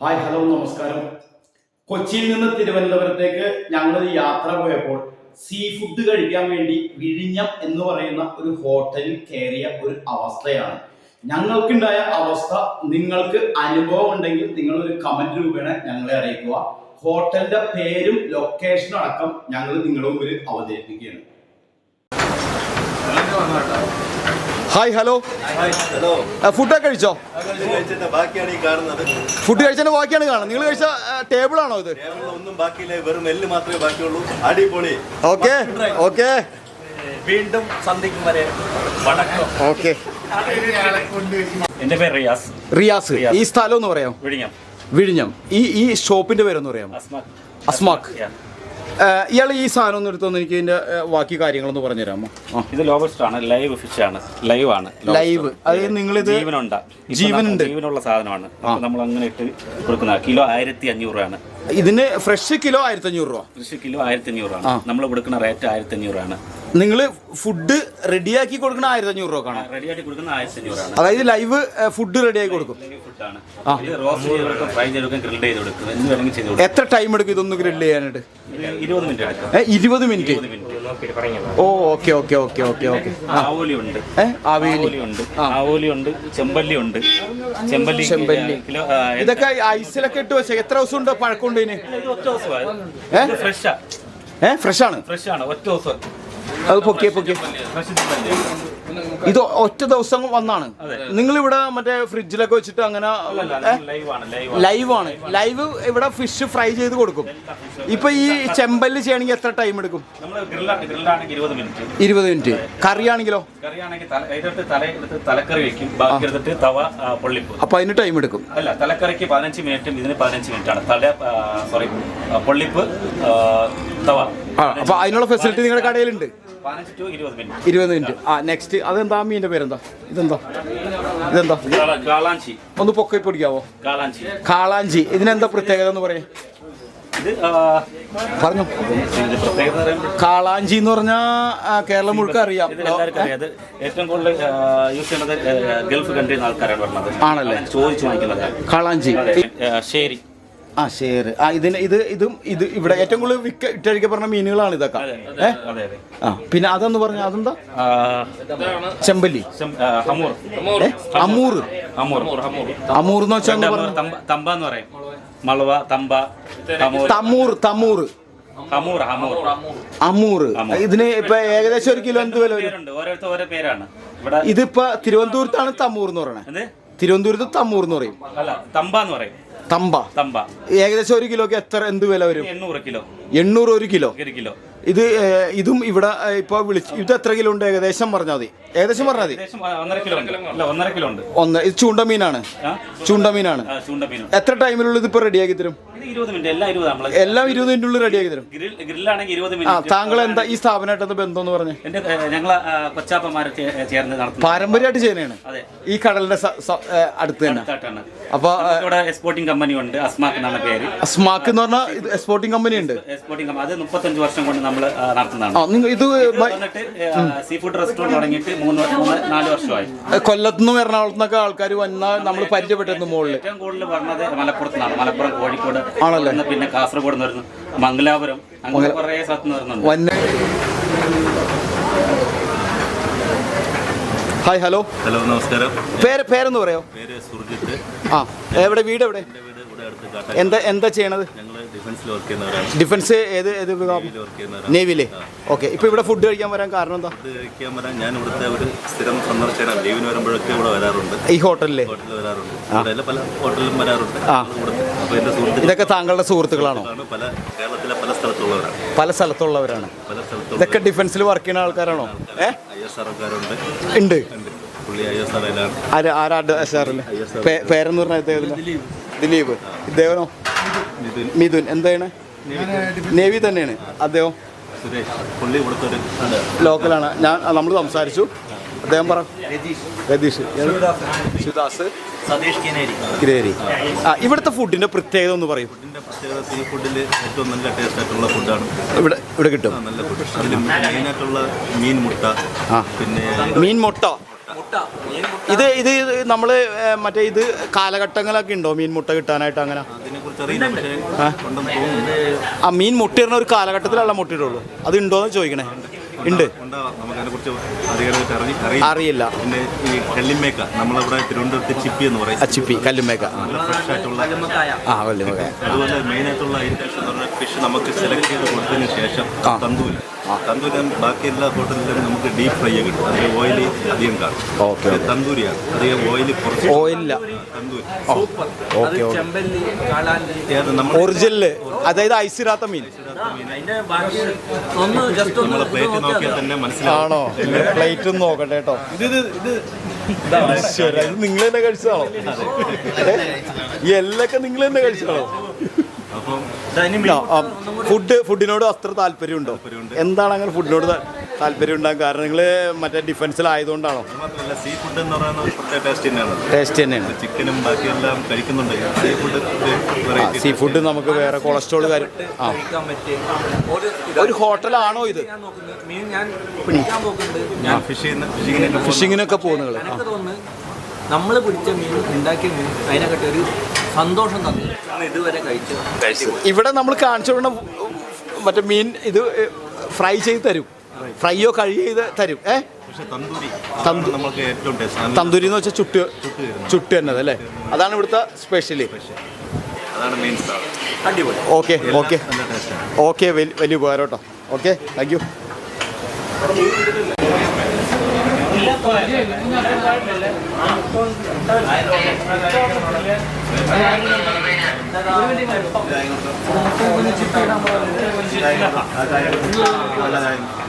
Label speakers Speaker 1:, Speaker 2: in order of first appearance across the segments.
Speaker 1: Hi hello നമസ്കാരം. കൊച്ചിയിൽ നിന്ന് തിരുവനന്തപുരത്തേക്ക് ഞങ്ങൾ യാത്ര പോയപ്പോൾ സീ ഫുഡ് കഴിക്കാൻ വേണ്ടി വിഴിഞ്ഞം എന്ന് പറയുന്ന ഒരു ഹോട്ടലിൽ കയറിയ ഒരു അവസ്ഥയാണ്. ഞങ്ങൾക്കുണ്ടായ അവസ്ഥ നിങ്ങൾക്ക് അനുഭവം ഉണ്ടെങ്കിൽ നിങ്ങൾ ഒരു കമന്റ് രൂപേണ ഞങ്ങളെ അറിയിക്കുക. ഹോട്ടലിന്റെ പേരും ലൊക്കേഷനും അടക്കം ഞങ്ങൾ നിങ്ങളുടെ മുമ്പിൽ അവതരിപ്പിക്കുകയാണ്.
Speaker 2: Hi hello.
Speaker 3: ഹലോ.
Speaker 2: ഫുഡൊക്കെ കഴിച്ചോ?
Speaker 3: ബാക്കിയാണ് കാണുന്നത്.
Speaker 2: ഫുഡ് കഴിച്ചതിന്റെ ബാക്കിയാണ് കാണുന്നത്. നിങ്ങൾ കഴിച്ച ടേബിൾ ആണോ ഇത്?
Speaker 3: ഒന്നും ബാക്കിയില്ല. വെറും എല്ല് മാത്രമേ ബാക്കിയുള്ളൂ. അടിപൊളി.
Speaker 2: Okay okay.
Speaker 4: വീണ്ടും സന്ധിക്കും വരെ വണക്കം.
Speaker 2: ഓക്കെ.
Speaker 4: എന്റെ പേര് റിയാസ്.
Speaker 2: റിയാസ്. ഈ സ്ഥലം ഒന്ന് പറയാം
Speaker 4: വിഴിഞ്ഞം.
Speaker 2: വിഴിഞ്ഞം. ഈ ഈ ഷോപ്പിന്റെ പേരൊന്ന് പറയാം
Speaker 4: അസ്മാക്.
Speaker 2: അസ്മാക്. ഇയാൾ ഈ സാധനം ഒന്ന് എടുത്തു എനിക്ക് ഇതിന്റെ ബാക്കി കാര്യങ്ങളൊന്ന് പറഞ്ഞു തരാമോ
Speaker 4: ഇത് ലോബസ്റ്റർ ആണ് ലൈവ് ഫിഷ് ആണ് ലൈവ്. ആണ്.
Speaker 2: ലൈവ് അത് നിങ്ങളിത്
Speaker 4: ജീവനുണ്ട്.
Speaker 2: ജീവനുണ്ട്.
Speaker 4: ജീവനുള്ള സാധനമാണ്. നമ്മൾ അങ്ങനെ ഇട്ട് കൊടുക്കുന്ന കിലോ ആയിരത്തി അഞ്ഞൂറ് ആണ്
Speaker 2: ഇതിന് ഫ്രഷ് കിലോ ആയിരത്തി അഞ്ഞൂറ് രൂപ.
Speaker 4: ഫ്രഷ് കിലോ ആയിരത്തി അഞ്ഞൂറ് ആണ് നമ്മൾ കൊടുക്കുന്ന റേറ്റ് ആയിരത്തി അഞ്ഞൂറ് ആണ്
Speaker 2: നിങ്ങൾ ഫുഡ് റെഡിയാക്കി കൊടുക്കുന്ന ആയിരത്തി അഞ്ഞൂറ് രൂപ കാണാം.
Speaker 4: റെഡിയാക്കി കൊടുക്കുന്ന ആയിരത്തി അഞ്ഞൂറ്
Speaker 2: അതായത് ലൈവ് ഫുഡ് റെഡിയാക്കി കൊടുക്കും.
Speaker 4: ഗ്രിൽ
Speaker 2: എത്ര ടൈം എടുക്കും ഇതൊന്ന് ഗ്രില്ല് ചെയ്യാനായിട്ട്?
Speaker 4: ഇരുപത് minute
Speaker 2: oh okay okay okay okay okay.
Speaker 4: ചെമ്പല്ലി ഉണ്ട് ചെമ്പല്ലി
Speaker 2: ചെമ്പല്ലി. ഇതൊക്കെ ഐസിലൊക്കെ ഇട്ട് വെച്ചാൽ എത്ര ദിവസം ഉണ്ട് പഴക്കമുണ്ട് ഇതിന്
Speaker 4: ഫ്രഷ്.
Speaker 2: ആണ്
Speaker 4: ഫ്രഷ് ആണ് ഒറ്റ ദിവസം.
Speaker 2: അത് പൊക്കിയെ പൊക്കിയെ. ഇത് ഒറ്റ ദിവസം വന്നാണ്. നിങ്ങൾ ഇവിടെ മറ്റേ ഫ്രിഡ്ജിലൊക്കെ വെച്ചിട്ട് അങ്ങനെ
Speaker 4: ലൈവ് ആണ് ലൈവ്
Speaker 2: ഇവിടെ ഫിഷ് ഫ്രൈ ചെയ്ത് കൊടുക്കും. ഇപ്പൊ ഈ ചെമ്പല്ല് ചെയ്യണമെങ്കിൽ എത്ര ടൈം എടുക്കും?
Speaker 4: ഇരുപത് മിനിറ്റ്
Speaker 2: കറിയാണെങ്കിലോ അപ്പൊ അതിന് ടൈം എടുക്കും.
Speaker 4: അല്ല തലക്കറിക്ക് പതിനഞ്ച് മിനിറ്റും ഇതിന് പതിനഞ്ച് മിനിറ്റ് ആണ്. തല സോറി പൊള്ളിപ്പ് തവ.
Speaker 2: അപ്പൊ അതിനുള്ള ഫെസിലിറ്റി നിങ്ങളുടെ കടയിലുണ്ട്.
Speaker 4: ഇരുപത് മിനിറ്റ്
Speaker 2: ആ നെക്സ്റ്റ് അതെന്താ മീന്റെ പേരെന്താ? ഇതെന്താ? ഇതെന്താ? ഒന്ന് പൊക്കി പിടിക്കാവോ?
Speaker 4: കാളാഞ്ചി.
Speaker 2: ഇതിനെന്താ പ്രത്യേകത എന്ന് പറയാം? പറഞ്ഞു. കാളാഞ്ചി എന്ന് പറഞ്ഞാൽ കേരളം മുഴുക്ക അറിയാം.
Speaker 4: ഏറ്റവും കൂടുതൽ യൂസ് ചെയ്യുന്നത് ഗൾഫ് ആൾക്കാരാണ്
Speaker 2: ആണല്ലേ?
Speaker 4: ചോദിച്ചു വാങ്ങിക്കുന്നത്
Speaker 2: കാളാഞ്ചി.
Speaker 4: ശരി.
Speaker 2: ആ ഷെയർ ആ ഇതിന് ഇത് ഇതും ഇത് ഇവിടെ ഏറ്റവും കൂടുതൽ വിക്ക ഇട്ടഴിക്ക പറഞ്ഞ മീനുകളാണ് ഇതൊക്കെ.
Speaker 4: അതെ
Speaker 2: ഏ? ആ പിന്നെ അതെന്ന് പറഞ്ഞ അതെന്താ? ചെമ്പല്ലി? അമൂർ അമൂർ എന്ന് വെച്ചാൽ
Speaker 4: തമ്പ എന്ന് പറയും. മളവ തമ്പ
Speaker 2: തമൂർ. തമൂർ അമൂർ. ഇതിന് ഇപ്പൊ ഏകദേശം ഒരു കിലോ എന്ത് വില വരും.
Speaker 4: പേരുണ്ട് ഓരോ പേരാണ്. ഇവിടെ
Speaker 2: ഇതിപ്പോ തിരുവനന്തപുരത്താണ് തമൂർ എന്ന്
Speaker 4: പറയണേ.
Speaker 2: തിരുവനന്തപുരത്ത് തമൂർ എന്ന് പറയും.
Speaker 4: തമ്പ എന്ന് പറയും.
Speaker 2: തമ്പ.
Speaker 4: തമ്പ.
Speaker 2: ഏകദേശം ഒരു കിലോക്ക് എത്ര എന്ത് വില വരും?
Speaker 4: എണ്ണൂറ് കിലോ.
Speaker 2: എണ്ണൂറ് ഒരു കിലോ?
Speaker 4: ഒരു കിലോ.
Speaker 2: ഇത് ഇതും ഇവിടെ ഇപ്പൊ വിളിച്ചു ഇത് എത്ര കിലോ ഉണ്ട്? ഏകദേശം പറഞ്ഞാൽ മതി. ഏകദേശം പറഞ്ഞാൽ മതി.
Speaker 4: ഒന്നര കിലോ ഉണ്ട്.
Speaker 2: ഒന്ന് ഇത് ചൂണ്ടമീനാണ്? ചൂണ്ടമീനാണ് എത്ര ടൈമിനുള്ളിൽ ഇപ്പൊ റെഡിയാക്കി തരും?
Speaker 4: എല്ലാം ഇരുപത്
Speaker 2: മിനിറ്റ് ഉള്ളിൽ ആക്കി തരും.
Speaker 4: ഗ്രിൽ ഗ്രില്ലാണെങ്കിൽ ഇരുപത് മിനിറ്റ്.
Speaker 2: താങ്കൾ എന്താ ഈ സ്ഥാപനമായിട്ട് ബന്ധം എന്ന് പറഞ്ഞു
Speaker 4: എന്റെ ഞങ്ങളെ കൊച്ചാപ്പന്മാരെ ചേ- ചേർന്ന് നടത്തുന്ന
Speaker 2: പാരമ്പര്യമായിട്ട് ചെയ്യുന്നതാണ്. ഈ കടലിന്റെ അടുത്ത് തന്നെ. അപ്പൊ
Speaker 4: ഇവിടെ എക്സ്പോർട്ടിംഗ് കമ്പനി ഉണ്ട് അസ്മാക്ക് എന്നാണ് പേര്.
Speaker 2: അസ്മാക്ക് എന്ന് പറഞ്ഞാൽ എക്സ്പോർട്ടിംഗ് കമ്പനി ഉണ്ട്.
Speaker 4: എക്സ്പോർട്ടിംഗ് കമ്പനി അത് മുപ്പത്തഞ്ച് വർഷം കൊണ്ട് നമ്മൾ നടത്തുന്നതാണ്.
Speaker 2: ഇത്
Speaker 4: സീ ഫുഡ് റെസ്റ്റോറന്റ് തുടങ്ങിയിട്ട് മൂന്ന് നാല് വർഷമായി.
Speaker 2: കൊല്ലത്തുനിന്നും എറണാകുളത്തുനിന്നൊക്കെ ആൾക്കാർ വന്നാൽ നമ്മൾ പരിചയപ്പെട്ടിരുന്നു മുകളിൽ
Speaker 4: ഏറ്റവും കൂടുതൽ പറഞ്ഞത് മലപ്പുറത്ത് നിന്നാണ് മലപ്പുറം കോഴിക്കോട്
Speaker 2: ആണല്ലേ?
Speaker 4: പിന്നെ കാസർഗോഡ് നിന്ന് വരുന്നു. മംഗലാപുരം. അങ്ങനെ കുറേ സ്ഥലത്ത് നിന്ന് വരുന്നുണ്ട്.
Speaker 2: വന്ന ഹായ് ഹലോ.
Speaker 3: ഹലോ നമസ്കാരം.
Speaker 2: പേര് പേരെന്ന് പറയോ?
Speaker 3: പേര് സുർജിത്ത്.
Speaker 2: ആ എവിടെ വീട് എവിടെ? എന്താ എന്താ ചെയ്യണത്? ഡിഫൻസ് ഏത് ഏത് വിഭാഗം? നേവിയിലെ ഓക്കെ ഇപ്പൊ ഇവിടെ ഫുഡ് കഴിക്കാൻ വരാൻ കാരണം എന്താ?
Speaker 3: ഇത് കഴിക്കാൻ വരാൻ ഞാൻ ഇവിടുത്തെ ഒരു സ്ഥിരം സന്ദർശകനാണ്. ലീവിന് വരുമ്പോഴൊക്കെ ഇവിടെ വരാറുണ്ട്.
Speaker 2: ഈ ഹോട്ടലിലെ?
Speaker 3: ഹോട്ടലിൽ വരാറുണ്ട്. പല ഹോട്ടലിലും വരാറുണ്ട്. അപ്പോൾ എന്റെ
Speaker 2: ഇതൊക്കെ താങ്കളുടെ സുഹൃത്തുക്കളാണോ?
Speaker 3: പല കേരളത്തിലെ പല സ്ഥലത്തുള്ളവരാണ്.
Speaker 2: പല സ്ഥലത്തുള്ളവരാണ്. ഇതൊക്കെ ഡിഫൻസിൽ വർക്ക് ചെയ്യുന്ന ആൾക്കാരാണോ? ഏ?
Speaker 3: ഐ എസ്
Speaker 2: ഉണ്ട്. പേരെന്ന് പറഞ്ഞ ഇദ്ദേഹത്തിന് ദിലീപ്. ഇദ്ദേഹനോ മിഥുൻ. എന്താണ്? നേവി തന്നെയാണ്. അദ്ദേഹം ലോക്കലാണ്. ഞാൻ നമ്മൾ സംസാരിച്ചു. അദ്ദേഹം പറ. രതീഷ്. ശിവദാസ്.
Speaker 3: സതീഷ്
Speaker 2: കിരേരി ആ ഇവിടുത്തെ ഫുഡിന്റെ പ്രത്യേകത ഒന്ന് പറയും.
Speaker 3: ഫുഡിന്റെ പ്രത്യേകത സീ ഫുഡിൽ ഏറ്റവും നല്ല ടേസ്റ്റ് ആയിട്ടുള്ള ഫുഡാണ്.
Speaker 2: ഇവിടെ ഇവിടെ കിട്ടും.
Speaker 3: നല്ല ഫുഡ്. അതിൽ മെയിനായിട്ടുള്ള മീൻ മുട്ട. പിന്നെ
Speaker 2: മീൻ മുട്ട. ഇത് ഇത് നമ്മൾ മറ്റേ ഇത് കാലഘട്ടങ്ങളൊക്കെ ഉണ്ടോ? മീൻ മുട്ട കിട്ടാനായിട്ട് അങ്ങനെ? ആ. മീൻ മുട്ടിടുന്ന ഒരു കാലഘട്ടത്തിലുള്ള മുട്ടിട്ടുള്ളു അത് ഉണ്ടോ എന്ന് ചോദിക്കണേ. ഉണ്ട്.
Speaker 3: ഉണ്ടാവാം നമുക്ക് അതിനെക്കുറിച്ച് അധികമായിട്ട് അറിയി അറിയില്ല. പിന്നെ ഈ കല്ലിമേക്ക നമ്മളിവിടെ തിരുവനന്തപുരത്ത് ചിപ്പി എന്ന് പറയും.
Speaker 2: അച്ചിപ്പി കല്ലുമേക്ക ആ.
Speaker 3: നല്ല ഫ്രഷ് ആയിട്ടുള്ള
Speaker 2: ആ കല്ലുമേക്ക
Speaker 3: അതുപോലെ മെയിൻ ആയിട്ടുള്ള ഐറ്റംസ് എന്ന് ഫിഷ് നമുക്ക് സെലക്ട് ചെയ്ത് കൊടുത്തതിന് ശേഷം. തന്തൂര്. തന്തൂര് ബാക്കി എല്ലാ ഹോട്ടലിലും നമുക്ക് ഡീപ് ഫ്രൈ കിട്ടും. അതിൽ ഓയിൽ അധികം കാണും.
Speaker 2: ഓക്കെ
Speaker 3: തന്തൂരിയാണ്. അധികം ഓയിൽ കുറച്ച്
Speaker 2: ഓയിലില്ല
Speaker 3: തന്തൂരി.
Speaker 2: Okay okay.
Speaker 5: ചെമ്പല്ലി കാളാഞ്ചി.
Speaker 3: ഏത് നമ്മൾ
Speaker 2: ഒറിജിനൽ അതായത് ഐസിരാത്ത മീൻ.
Speaker 5: അതിന്റെ ബാക്കി ഒന്ന് ജസ്റ്റ് ഒന്ന്
Speaker 3: നമ്മളെ പ്ലേറ്റ്
Speaker 5: ഇത്
Speaker 3: നോക്കിയാൽ
Speaker 5: നോക്കിയാൽ
Speaker 3: തന്നെ മനസ്സിലാവും.
Speaker 2: ആണോ? പ്ലേറ്റ് ഒന്ന് നോക്കട്ടെ കേട്ടോ. ഇത് ഇത് ഈശ്വരാ, ഇത്. നിങ്ങൾ തന്നെ കഴിച്ചതാണോ ഈ എല്ലൊക്കെ നിങ്ങൾ തന്നെ കഴിച്ചതാണോ
Speaker 3: അപ്പം
Speaker 2: ഫുഡ് ഫുഡിനോട് അത്ര താല്പര്യമുണ്ടോ? എന്താണ് അങ്ങനെ ഫുഡിനോട് താല്പര്യം ഉണ്ടാകും കാരണം നിങ്ങൾ മറ്റേ ഡിഫൻസിലായതുകൊണ്ടാണോ
Speaker 3: സീ ഫുഡ് എന്ന് പറയുന്ന ഒരു ടേസ്റ്റ് തന്നെയാണ്.
Speaker 2: ടേസ്റ്റ് തന്നെയാണ്.
Speaker 3: ചിക്കനും ബാക്കിയെല്ലാം കഴിക്കുന്നുണ്ട്. സീ ഫുഡ്
Speaker 2: സീ ഫുഡ് നമുക്ക് വേറെ കൊളസ്ട്രോൾ കാര്യം ആ.
Speaker 5: ഒരു
Speaker 2: ഹോട്ടലാണോ ഇത്?
Speaker 3: ഫിഷിങ്ങിനൊക്കെ
Speaker 2: പോകുന്നത്
Speaker 5: നമ്മൾ പിടിച്ച മീൻ ഉണ്ടാക്കിയ മീൻ അതിനെക്കാട്ടി ഒരു സന്തോഷം തന്നു ഞാൻ ഇതുവരെ കഴിച്ചു
Speaker 2: ഇവിടെ നമ്മൾ കാണിച്ചു കൊടുക്കുന്ന മറ്റേ മീൻ ഇത് ഫ്രൈ ചെയ്ത് തരും. ഫ്രൈയോ കഴി ചെയ്ത് തരും. ഏ?
Speaker 3: തന്തൂരി.
Speaker 2: എന്ന് വെച്ചാൽ ചുട്ട് ചുട്ട് തന്നെ അല്ലേ? അതാണ് ഇവിടുത്തെ സ്പെഷ്യലി ഓക്കെ ഓക്കെ. ഓക്കെ വലിയ ഉപകാരം കേട്ടോ. Okay thank you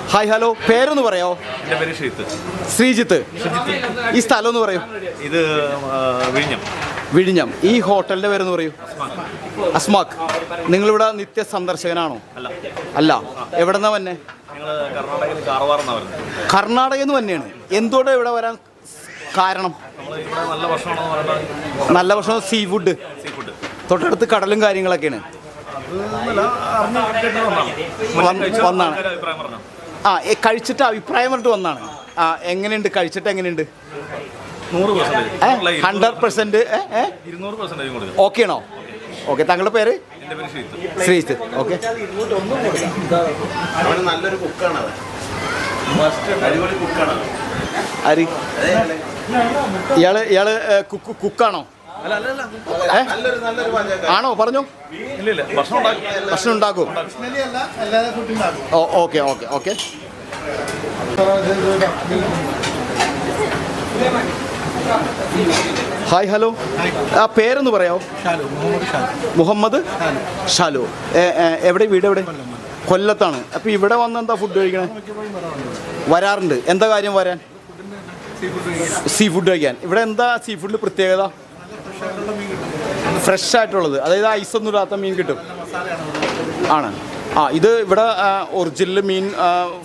Speaker 2: hi hello. പേരൊന്ന് പറയോ
Speaker 3: എന്റെ പേര് ശ്രീജിത്ത്.
Speaker 2: ശ്രീജിത്ത്. ഈ സ്ഥലം ഒന്ന് പറയൂ.
Speaker 3: ഇത് വിഴിഞ്ഞം.
Speaker 2: വിഴിഞ്ഞം. ഈ ഹോട്ടലിന്റെ പേരെന്ന് പറയൂ. അസ്മാക്ക് നിങ്ങളിവിടെ നിത്യ സന്ദർശകനാണോ
Speaker 3: അല്ല.
Speaker 2: അല്ല. എവിടെന്നാ വന്നെ?
Speaker 3: കർണാടകയിൽ
Speaker 2: നിന്ന് തന്നെയാണ്. എന്തുകൊണ്ട് ഇവിടെ വരാൻ കാരണം?
Speaker 3: നല്ല
Speaker 2: ഭക്ഷണം സീ ഫുഡ് തൊട്ടടുത്ത് കടലും കാര്യങ്ങളൊക്കെയാണ്. വന്ന്- വന്നാണ്. ആ കഴിച്ചിട്ട് അഭിപ്രായം പറഞ്ഞിട്ട് വന്നാണ്. ആ എങ്ങനെയുണ്ട്? കഴിച്ചിട്ട് എങ്ങനെയുണ്ട്? ഹൺഡ്രഡ് പെർസെന്റ് ഓക്കെ ആണോ ഓക്കെ താങ്കളുടെ പേര്? ശ്രീജിത്ത്. ഓക്കെ.
Speaker 1: അരി നല്ലൊരു കുക്കാണ്
Speaker 2: ആര് ഇയാൾ ഇയാൾ കുക്ക് കുക്കാണോ? ആണോ? പറഞ്ഞു.
Speaker 3: ഇല്ല ഇല്ല. ഭക്ഷണം ഉണ്ടാക്കി.
Speaker 2: ഭക്ഷണം ഉണ്ടാക്കും? Okay okay okay okay. Hi hello. ആ പേരൊന്ന് പറയാമോ മുഹമ്മദ് ഷാലു. എവിടെ വീട് എവിടെ? കൊല്ലത്താണ്. അപ്പോൾ ഇവിടെ വന്ന് എന്താ ഫുഡ് കഴിക്കണേ? വരാറുണ്ട്. എന്താ കാര്യം വരാൻ? സീ ഫുഡ് കഴിക്കാൻ. ഇവിടെ എന്താ സീ ഫുഡിൽ പ്രത്യേകത? ഫ്രഷ് ആയിട്ടുള്ളത്. അതായത് ഐസ് ഒന്നും ഇടാത്ത മീൻ കിട്ടും. ആണ്. ആ ഇത് ഇവിടെ ഒറിജിനൽ മീൻ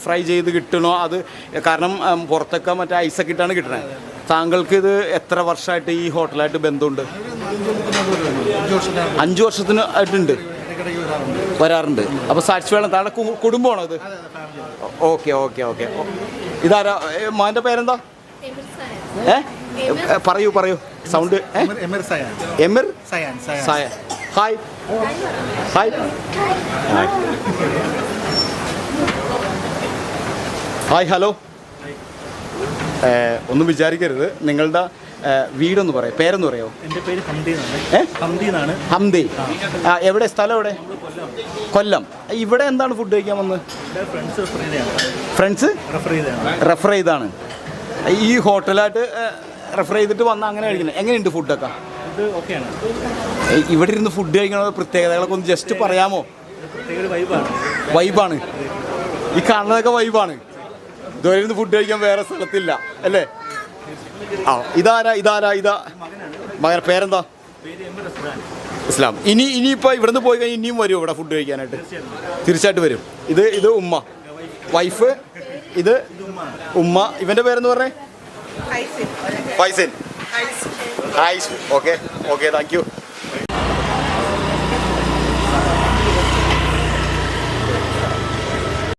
Speaker 2: ഫ്രൈ ചെയ്ത് കിട്ടണോ? അത് കാരണം പുറത്തൊക്കെ മറ്റേ ഐസൊക്കെ ഇട്ടാണ് കിട്ടണത് താങ്കൾക്ക് ഇത് എത്ര വർഷമായിട്ട് ഈ ഹോട്ടലായിട്ട് ബന്ധമുണ്ട്? അഞ്ച് വർഷത്തിന് ആയിട്ടുണ്ട്. വരാറുണ്ട്. അപ്പോൾ സാക്ഷി വേണം താങ്കളുടെ കുടുംബമാണോ അത് ഓക്കെ ഓക്കെ ഓക്കെ. ഇതാരാ? മോന്റെ പേരെന്താ? ഏ? പറയൂ പറയൂ. Sound
Speaker 6: Emir Sayan.
Speaker 2: Hi. Hi. Hi hello. ഒന്നും വിചാരിക്കരുത്. നിങ്ങളുടെ വീടൊന്ന് പറയാം. പേരൊന്ന് പറയാമോ
Speaker 6: എന്റെ പേര് ഹംദി എന്നാണ്. ഹംദി എന്നാണ്.
Speaker 2: ഹംദി. ആ. എവിടെ? സ്ഥലം എവിടെ? കൊല്ലം. ഇവിടെ എന്താണ് ഫുഡ് കഴിക്കാൻ വന്നത്
Speaker 6: ഫ്രണ്ട്സ് റെഫർ
Speaker 2: ചെയ്താണ്. ഈ ഹോട്ടലായിട്ട് റെഫർ ചെയ്തിട്ട് വന്ന അങ്ങനെ കഴിക്കുന്നത്. എങ്ങനെയുണ്ട് ഫുഡൊക്കെ ഇവിടെ ഇരുന്ന് ഫുഡ് കഴിക്കണ പ്രത്യേകതകളൊക്കെ ഒന്ന് ജസ്റ്റ് പറയാമോ?
Speaker 6: വൈബാണ്
Speaker 2: ഈ കാണുന്നതൊക്കെ വൈബാണ് ഇതുവരെ ഇരുന്ന് ഫുഡ് കഴിക്കാൻ വേറെ സ്ഥലത്തില്ല. അല്ലേ? ആ ഇതാരാ ഇതാരാ ഇതാ? മകൻ പേരെന്താ? ഇസ്ലാം. ഇനി ഇനിയിപ്പോൾ ഇവിടുന്ന് പോയി കഴിഞ്ഞാൽ ഇനിയും വരും ഇവിടെ ഫുഡ് കഴിക്കാനായിട്ട്. തീർച്ചയായിട്ടും വരും. ഇത് ഇത് ഉമ്മ. വൈഫ് ഇത് ഉമ്മ. ഇവന്റെ പേരെന്ന് പറഞ്ഞേ? Faizan. Okay okay thank you.